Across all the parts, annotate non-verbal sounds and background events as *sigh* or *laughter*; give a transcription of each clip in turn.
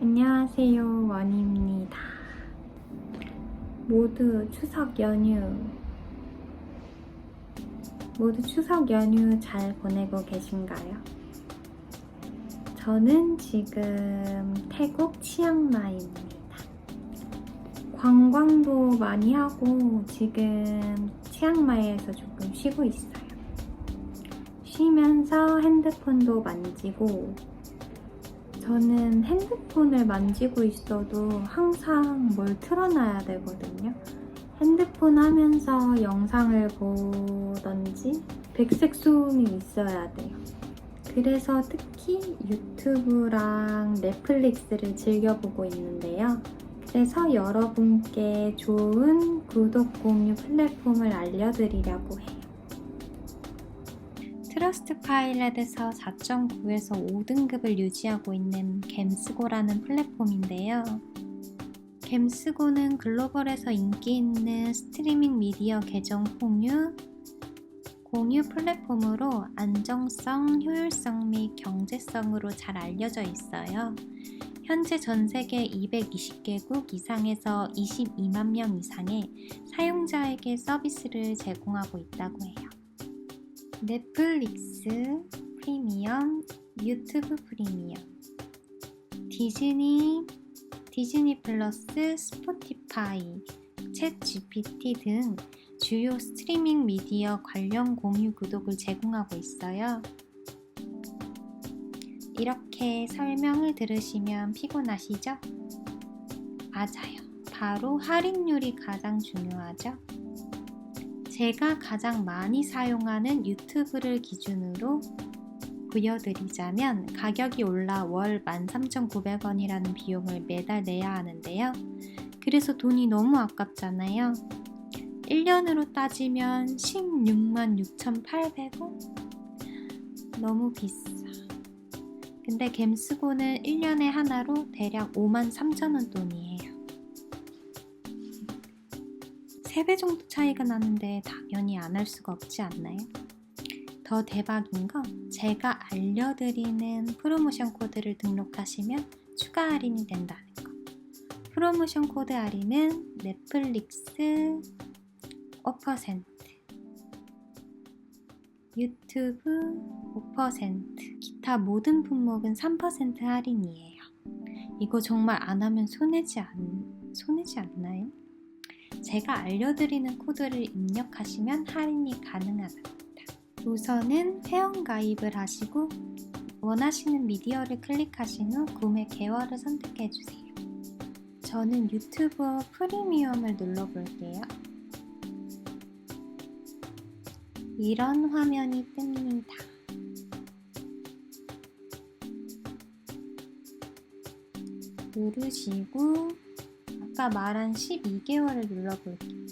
안녕하세요, 원입니다. 모두 추석 연휴, 모두 추석 연휴 잘 보내고 계신가요? 저는 지금 태국 치앙마이입니다. 관광도 많이 하고 지금 치앙마이에서 조금 쉬고 있어요. 쉬면서 핸드폰도 만지고 저는 핸드폰을 만지고 있어도 항상 뭘 틀어놔야 되거든요. 핸드폰 하면서 영상을 보던지 백색 소음이 있어야 돼요. 그래서 특히 유튜브랑 넷플릭스를 즐겨보고 있는데요. 그래서 여러분께 좋은 구독 공유 플랫폼을 알려드리려고 해요. 트러스트 파일럿에서 4.9에서 5등급을 유지하고 있는 겜스고라는 플랫폼인데요. 겜스고는 글로벌에서 인기 있는 스트리밍 미디어 계정 공유, 공유 플랫폼으로 안정성, 효율성 및 경제성으로 잘 알려져 있어요. 현재 전 세계 220개국 이상에서 22만 명 이상의 사용자에게 서비스를 제공하고 있다고 해요. 넷플릭스 프리미엄, 유튜브 프리미엄, 디즈니, 디즈니 플러스, 스포티파이, 챗 GPT 등 주요 스트리밍 미디어 관련 공유 구독을 제공하고 있어요. 이렇게 설명을 들으시면 피곤하시죠? 맞아요. 바로 할인율이 가장 중요하죠. 제가 가장 많이 사용하는 유튜브를 기준으로 보여드리자면 가격이 올라 월 13,900원이라는 비용을 매달 내야 하는데요. 그래서 돈이 너무 아깝잖아요. 1년으로 따지면 16만 6,800원? 너무 비싸. 근데 겜스고는 1년에 하나로 대략 5만 3천원 돈이에요. 3배 정도 차이가 나는데 당연히 안 할 수가 없지 않나요? 더 대박인 건 제가 알려드리는 프로모션 코드를 등록하시면 추가 할인이 된다는 거. 프로모션 코드 할인은 넷플릭스 5%, 유튜브 5%, 기타 모든 품목은 3% 할인이에요. 이거 정말 안 하면 손해지 않, 손해지 않나요? 제가 알려드리는 코드를 입력하시면 할인이 가능하답니다. 우선은 회원 가입을 하시고 원하시는 미디어를 클릭하신 후 구매 계열을 선택해 주세요. 저는 유튜버 프리미엄을 눌러볼게요. 이런 화면이 뜹니다. 누르시고 아까 말한 12개월을 눌러볼게요.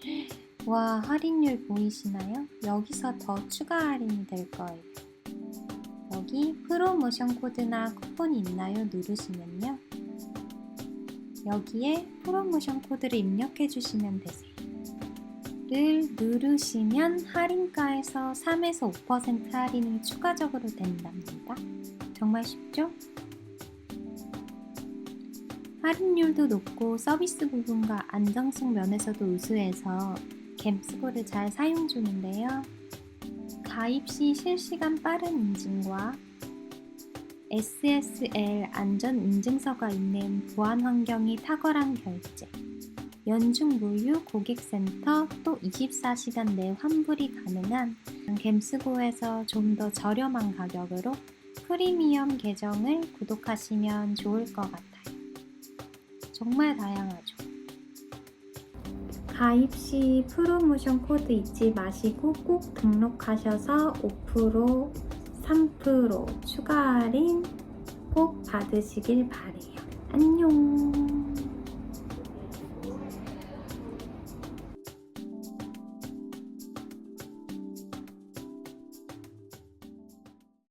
*gasps* 와, 할인율 보이시나요? 여기서 더 추가 할인이 될 거예요. 여기 프로모션 코드나 쿠폰이 있나요? 누르시면요. 여기에 프로모션 코드를 입력해 주시면 되세요. 를 누르시면 할인가에서 3에서 5% 할인이 추가적으로 된답니다. 정말 쉽죠? 할인율도 높고 서비스 부분과 안정성 면에서도 우수해서 겜스고를 잘 사용 중인데요. 가입 시 실시간 빠른 인증과 SSL 안전 인증서가 있는 보안 환경이 탁월한 결제, 연중 무휴 고객센터 또 24시간 내 환불이 가능한 겜스고에서 좀 더 저렴한 가격으로 프리미엄 계정을 구독하시면 좋을 것 같아요. 정말 다양하죠. 가입 시 프로모션 코드 잊지 마시고 꼭 등록하셔서 5%, 3% 추가 할인 꼭 받으시길 바래요. 안녕.